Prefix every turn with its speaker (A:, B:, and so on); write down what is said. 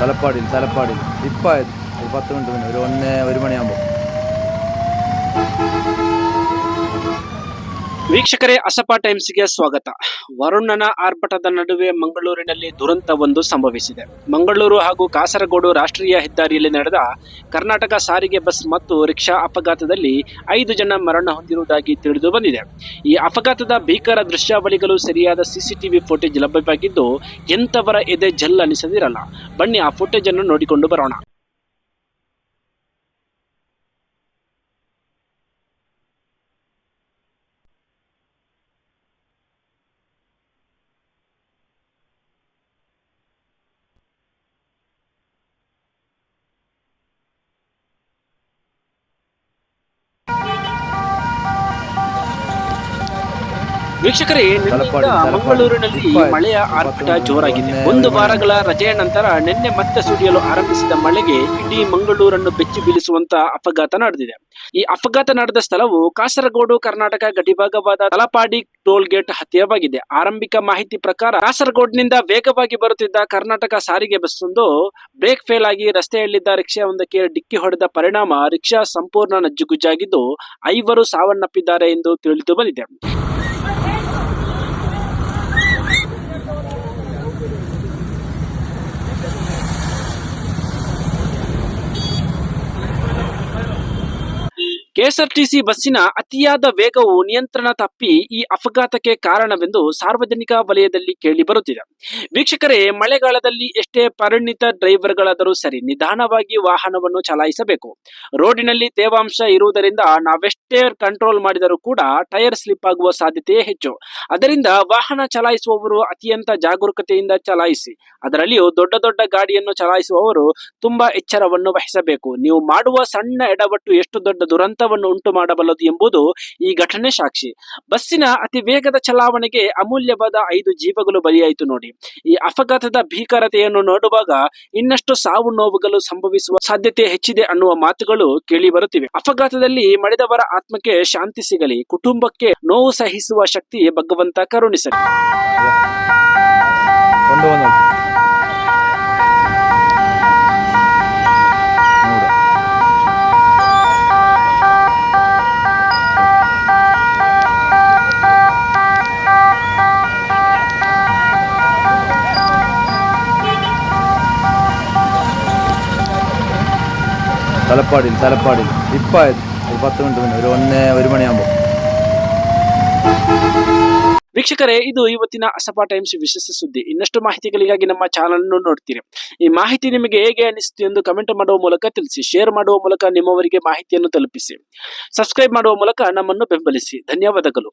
A: തലപ്പാടിയിൽ തലപ്പാടിയിൽ. ഇപ്പം ആയത് ഒരു പത്ത് മിനിറ്റ് മുന്നേ ഒരു ഒന്ന് ഒരു മണിയാകുമ്പോൾ
B: ವೀಕ್ಷಕರೇ, ಅಸಪ ಟೈಮ್ಸ್ಗೆ ಸ್ವಾಗತ. ವರುಣನ ಆರ್ಭಟದ ನಡುವೆ ಮಂಗಳೂರಿನಲ್ಲಿ ದುರಂತವೊಂದು ಸಂಭವಿಸಿದೆ. ಮಂಗಳೂರು ಹಾಗೂ ಕಾಸರಗೋಡು ರಾಷ್ಟ್ರೀಯ ಹೆದ್ದಾರಿಯಲ್ಲಿ ನಡೆದ ಕರ್ನಾಟಕ ಸಾರಿಗೆ ಬಸ್ ಮತ್ತು ರಿಕ್ಷಾ ಅಪಘಾತದಲ್ಲಿ ಐದು ಜನ ಮರಣ ಹೊಂದಿರುವುದಾಗಿ ತಿಳಿದು ಬಂದಿದೆ. ಈ ಅಪಘಾತದ ಭೀಕರ ದೃಶ್ಯಾವಳಿಗಳು ಸರಿಯಾದ ಸಿಸಿಟಿವಿ ಫುಟೇಜ್ ಲಭ್ಯವಾಗಿದ್ದು, ಎಂಥವರ ಎದೆ ಜಲ್ಲನಿಸದಿರಲ್ಲ ಬನ್ನಿ ಆ ಫುಟೇಜ್ ಅನ್ನು ನೋಡಿಕೊಂಡು ಬರೋಣ. ವೀಕ್ಷಕರೇ ನಿನ್ನೆಯಿಂದ. ಮಂಗಳೂರಿನಲ್ಲಿ ಮಳೆಯ ಆರ್ಭಟ ಜೋರಾಗಿದೆ. ಒಂದು ವಾರಗಳ ರಜೆಯ ನಂತರ ನಿನ್ನೆ ಮತ್ತೆ ಸುರಿಯಲು ಆರಂಭಿಸಿದ ಮಳೆಗೆ ಇಡೀ ಮಂಗಳೂರನ್ನು ಬೆಚ್ಚಿ ಬೀಳಿಸುವಂತ ಅಪಘಾತ ನಡೆದಿದೆ. ಈ ಅಪಘಾತ ನಡೆದ ಸ್ಥಳವು ಕಾಸರಗೋಡು ಕರ್ನಾಟಕ ಗಡಿಭಾಗವಾದ ತಲಪಾಡಿ ಟೋಲ್ ಗೇಟ್ ಹತ್ತಿರವಾಗಿದೆ. ಆರಂಭಿಕ ಮಾಹಿತಿ ಪ್ರಕಾರ ಕಾಸರಗೋಡ್ನಿಂದ ವೇಗವಾಗಿ ಬರುತ್ತಿದ್ದ ಕರ್ನಾಟಕ ಸಾರಿಗೆ ಬಸ್ ಒಂದು ಬ್ರೇಕ್ ಫೇಲ್ ಆಗಿ ರಸ್ತೆಯಲ್ಲಿದ್ದ ರಿಕ್ಷಾ ಒಂದಕ್ಕೆ ಡಿಕ್ಕಿ ಹೊಡೆದ ಪರಿಣಾಮ ರಿಕ್ಷಾ ಸಂಪೂರ್ಣ ನಜ್ಜುಗುಜ್ಜಾಗಿದ್ದು ಐವರು ಸಾವನ್ನಪ್ಪಿದ್ದಾರೆ ಎಂದು ತಿಳಿದು ಬಂದಿದೆ. ಕೆಎಸ್ಆರ್ಟಿಸಿ ಬಸ್ಸಿನ ಅತಿಯಾದ ವೇಗವು ನಿಯಂತ್ರಣ ತಪ್ಪಿ ಈ ಅಪಘಾತಕ್ಕೆ ಕಾರಣವೆಂದು ಸಾರ್ವಜನಿಕ ವಲಯದಲ್ಲಿ ಕೇಳಿ ಬರುತ್ತಿದೆ. ವೀಕ್ಷಕರೇ, ಮಳೆಗಾಲದಲ್ಲಿ ಎಷ್ಟೇ ಪರಿಣಿತ ಡ್ರೈವರ್ಗಳಾದರೂ ಸರಿ ನಿಧಾನವಾಗಿ ವಾಹನವನ್ನು ಚಲಾಯಿಸಬೇಕು. ರೋಡಿನಲ್ಲಿ ತೇವಾಂಶ ಇರುವುದರಿಂದ ನಾವೆಷ್ಟೇ ಕಂಟ್ರೋಲ್ ಮಾಡಿದರೂ ಕೂಡ ಟೈರ್ ಸ್ಲಿಪ್ ಆಗುವ ಸಾಧ್ಯತೆಯೇ ಹೆಚ್ಚು. ಅದರಿಂದ ವಾಹನ ಚಲಾಯಿಸುವವರು ಅತ್ಯಂತ ಜಾಗರೂಕತೆಯಿಂದ ಚಲಾಯಿಸಿ, ಅದರಲ್ಲಿಯೂ ದೊಡ್ಡ ದೊಡ್ಡ ಗಾಡಿಯನ್ನು ಚಲಾಯಿಸುವವರು ತುಂಬಾ ಎಚ್ಚರವನ್ನು ವಹಿಸಬೇಕು. ನೀವು ಮಾಡುವ ಸಣ್ಣ ಎಡವಟ್ಟು ಎಷ್ಟು ದೊಡ್ಡ ದುರಂತವನ್ನು ಉಂಟು ಮಾಡಬಲ್ಲದು ಎಂಬುದು ಈ ಘಟನೆ ಸಾಕ್ಷಿ. ಬಸ್ಸಿನ ಅತಿ ವೇಗದ ಚಲಾವಣೆಗೆ ಅಮೂಲ್ಯವಾದ ಐದು ಜೀವಗಳು ಬಲಿಯಾಯಿತು ನೋಡಿ. ಈ ಅಪಘಾತದ ಭೀಕರತೆಯನ್ನು ನೋಡುವಾಗ ಇನ್ನಷ್ಟು ಸಾವು ನೋವುಗಳು ಸಂಭವಿಸುವ ಸಾಧ್ಯತೆ ಹೆಚ್ಚಿದೆ ಅನ್ನುವ ಮಾತುಗಳು ಕೇಳಿ ಬರುತ್ತಿವೆ. ಅಪಘಾತದಲ್ಲಿ ಮಡಿದವರ ಆತ್ಮಕ್ಕೆ ಶಾಂತಿ ಸಿಗಲಿ, ಕುಟುಂಬಕ್ಕೆ ನೋವು ಸಹಿಸುವ ಶಕ್ತಿ ಭಗವಂತ ಕರುಣಿಸಲಿ.
A: തലപ്പാടിയിൽ തലപ്പാടിയിൽ ഇപ്പം ആയത് ഒരു പത്ത് മിനിറ്റ് മുന്നേ ഒരു ഒന്ന് ഒരു മണിയാകുമ്പോൾ
B: ವೀಕ್ಷಕರೇ ಇದು ಇವತ್ತಿನ ಅಸಪಾ ಟೈಮ್ಸ್ ವಿಶೇಷ ಸುದ್ದಿ ಇನ್ನಷ್ಟು ಮಾಹಿತಿಗಳಿಗಾಗಿ ನಮ್ಮ ಚಾನಲ್ ಅನ್ನು ನೋಡ್ತೀರಿ ಈ ಮಾಹಿತಿ ನಿಮಗೆ ಹೇಗೆ ಅನಿಸ್ತು ಎಂದು ಕಮೆಂಟ್ ಮಾಡುವ ಮೂಲಕ ತಿಳಿಸಿ ಶೇರ್ ಮಾಡುವ ಮೂಲಕ ನಿಮ್ಮವರಿಗೆ ಮಾಹಿತಿಯನ್ನು ತಲುಪಿಸಿ ಸಬ್ಸ್ಕ್ರೈಬ್ ಮಾಡುವ ಮೂಲಕ ನಮ್ಮನ್ನು ಬೆಂಬಲಿಸಿ ಧನ್ಯವಾದಗಳು